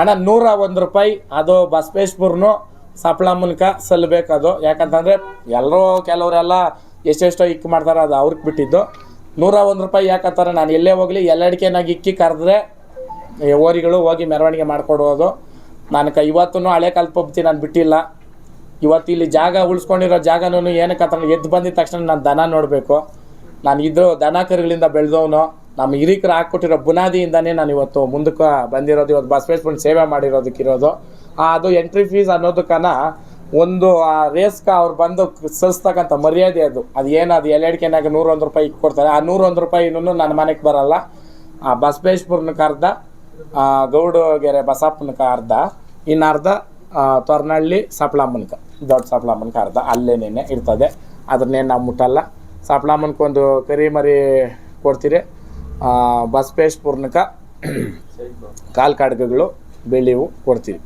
ಅಣ್ಣ ನೂರ ಒಂದು ರೂಪಾಯಿ. ಅದು ಬಸವೇಶ್ಪುರ್ನು ಮೂಲಕ ಸಲ್ಲಬೇಕು ಅದು. ಯಾಕಂತಂದರೆ ಎಲ್ಲರೂ ಕೆಲವರೆಲ್ಲ ಎಷ್ಟೆಷ್ಟೋ ಇಕ್ ಮಾಡ್ತಾರೆ, ಅದು ಅವ್ರಿಗೆ ಬಿಟ್ಟಿದ್ದು. ನೂರ ಒಂದು ರೂಪಾಯಿ ಯಾಕಂತಾರೆ, ನಾನು ಎಲ್ಲೇ ಹೋಗಲಿ, ಎಲ್ಲಡಿಕೆನಾಗಿ ಇಕ್ಕಿ ಕರೆದ್ರೆ ಓರಿಗಳು ಹೋಗಿ ಮೆರವಣಿಗೆ ಮಾಡಿಕೊಡೋದು ನಾನು ಕ ಇವತ್ತೂ ಹಳೆ ಕಾಲದ ಪಬ್ತಿ ನಾನು ಬಿಟ್ಟಿಲ್ಲ. ಇವತ್ತು ಇಲ್ಲಿ ಜಾಗ ಉಳಿಸ್ಕೊಂಡಿರೋ ಜಾಗನೂ ಏನಕ್ಕೆ ಅಂತ ಎದ್ದು ಬಂದಿದ ತಕ್ಷಣ ನಾನು ದನ ನೋಡಬೇಕು. ನಾನು ಇದ್ರು ದನ ಕರುಗಳಿಂದ ಬೆಳೆದವನು. ನಮ್ಮ ಹಿರಿಕರು ಹಾಕ್ಕೊಟ್ಟಿರೋ ಬುನಾದಿಯಿಂದನೇ ನಾನು ಇವತ್ತು ಮುಂದಕ್ಕೆ ಬಂದಿರೋದು, ಇವತ್ತು ಬಸವೇಶ್ವರ ಸೇವೆ ಮಾಡಿರೋದಕ್ಕಿರೋದು. ಅದು ಎಂಟ್ರಿ ಫೀಸ್ ಅನ್ನೋದಕ್ಕನ ಒಂದು, ಆ ರೇಸ್ಗೆ ಅವ್ರು ಬಂದು ಸಲ್ಲಿಸ್ತಕ್ಕಂಥ ಮರ್ಯಾದೆ ಅದು. ಅದು ಏನು, ಅದು ಎಲೆಡ್ಕೆನಾಗ ನೂರೊಂದು ರೂಪಾಯಿ ಕೊಡ್ತಾರೆ. ಆ ನೂರೊಂದು ರೂಪಾಯಿನೂ ನನ್ನ ಮನೆಗೆ ಬರಲ್ಲ. ಆ, ಬಸವೇಶ್ವರನ ಅರ್ಧ ಗೌಡಗೆರೆ ಬಸಪ್ಪನಕ್ಕೆ ಅರ್ಧ ಇನ್ನು ಅರ್ಧ ತೊರ್ನಳ್ಳಿ ಸಪ್ಲಮ್ಮನ್ಕ ದೊಡ್ಡ ಸಪ್ಲಾಮನ್ಕ ಅರ್ಧ ಅಲ್ಲೇನೇನೆ ಇರ್ತದೆ. ಅದನ್ನೇನು ನಾವು ಮುಟ್ಟಲ್ಲ. ಸಪ್ಲಾಮನ್ಕೊಂದು ಕರಿ ಮರಿ ಕೊಡ್ತೀರಿ. ಬಸವೇಶ್ಪುರ್ನಕ ಕಾಲು ಕಾಡ್ಗಗಳು ಬೆಳೆವು ಕೊಡ್ತೀವಿ.